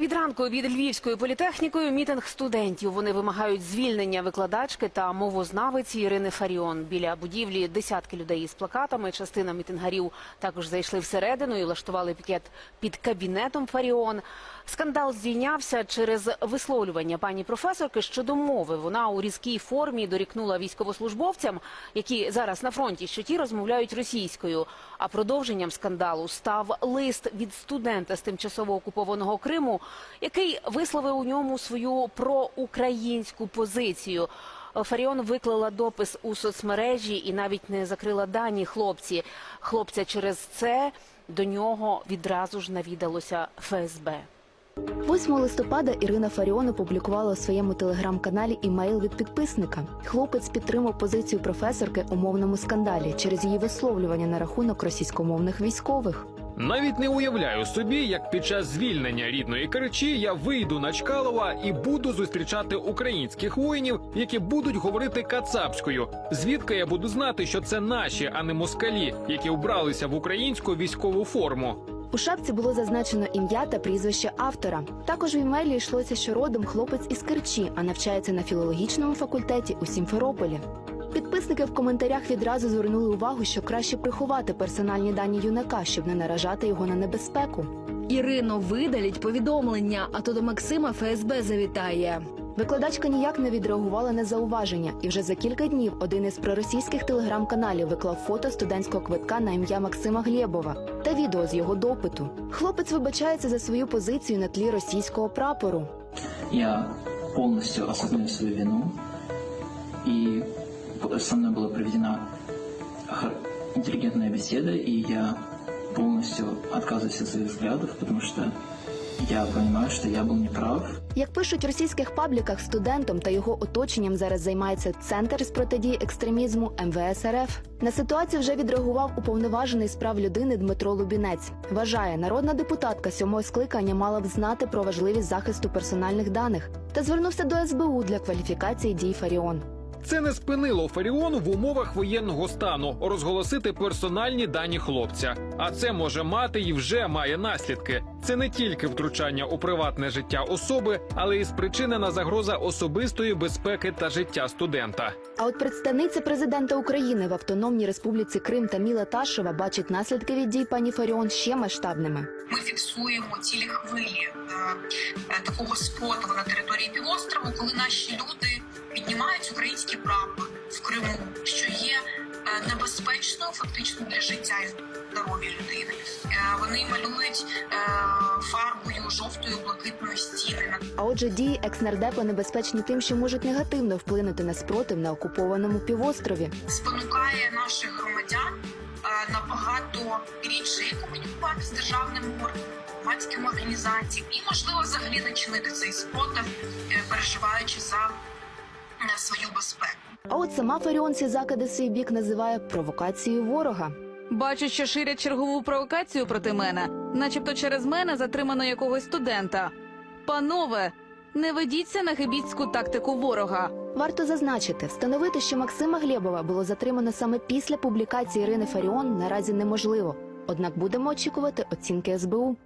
Від ранку від Львівської політехнікою мітинг студентів. Вони вимагають звільнення викладачки та мовознавиці Ірини Фаріон. Біля будівлі десятки людей із плакатами. Частина мітингарів також зайшли всередину і влаштували пікет під кабінетом Фаріон. Скандал здійнявся через висловлювання пані професорки щодо мови. Вона у різкій формі дорікнула військовослужбовцям, які зараз на фронті, що ті розмовляють російською. А продовженням скандалу став лист від студента з тимчасово окупованого Криму, який висловив у ньому свою проукраїнську позицію. Фаріон виклала допис у соцмережі і навіть не закрила дані хлопці. Хлопця через це до нього відразу ж навідалося ФСБ. 8 листопада Ірина Фаріон опублікувала у своєму телеграм-каналі імейл від підписника. Хлопець підтримав позицію професорки у мовному скандалі через її висловлювання на рахунок російськомовних військових. Навіть не уявляю собі, як під час звільнення рідної Керчі я вийду на Чкалова і буду зустрічати українських воїнів, які будуть говорити кацапською. Звідки я буду знати, що це наші, а не москалі, які вбралися в українську військову форму. У шапці було зазначено ім'я та прізвище автора. Також в імейлі йшлося, що родом хлопець із Керчі, а навчається на філологічному факультеті у Сімферополі. Підписники в коментарях відразу звернули увагу, що краще приховати персональні дані юнака, щоб не наражати його на небезпеку. Ірино, видаліть повідомлення, а то до Максима ФСБ завітає. Викладачка ніяк не відреагувала на зауваження, і вже за кілька днів один із проросійських телеграм-каналів виклав фото студентського квитка на ім'я Максима Глєбова та відео з його допиту. Хлопець вибачається за свою позицію на тлі російського прапору. Я полностью осознаю свою вину, и со мной была проведена хор- интеллигентная беседа, и я полностью отказываюсь от своих взглядов, потому что я понимаю, что я был неправ, Як пишуть в російських пабліках, студентом та його оточенням зараз займається центр з протидії екстремізму МВС РФ. На ситуацію вже відреагував уповноважений з прав людини Дмитро Лубінець. Вважає, народна депутатка сьомого скликання мала б знати про важливість захисту персональних даних та звернувся до СБУ для кваліфікації дій Фаріон. Це не спинило Фаріон в умовах воєнного стану розголосити персональні дані хлопця. А це може мати і вже має наслідки. Це не тільки втручання у приватне життя особи, але й спричинена загроза особистої безпеки та життя студента. А от представниця президента України в Автономній Республіці Крим Таміла Ташева бачить наслідки від дій пані Фаріон ще масштабними. ми фіксуємо цілі хвилі е, такого спротиву на території півострову, коли наші люди піднімають український прапор в Криму, що є е, небезпечною фактично для життя і здоров'я людини. Е, Вони малюють е, фарбою жовтою блакитною стіни А отже, дії екснардепа небезпечні тим, що можуть негативно вплинути на спротив на окупованому півострові. спонукає наших громадян набагато рідше комунікувати з державними органами, громадськими організаціями і, можливо, взагалі не чинити цей спротив, переживаючи за е, свою безпеку. А от сама Фаріон ці закиди в свій бік називає провокацією ворога. Бачу, що ширять чергову провокацію проти мене, начебто через мене затримано якогось студента. Панове, не ведіться на хибіцьку тактику ворога. Варто зазначити, встановити, що Максима Глєбова було затримано саме після публікації Ірини Фаріон, наразі неможливо. Однак будемо очікувати оцінки СБУ.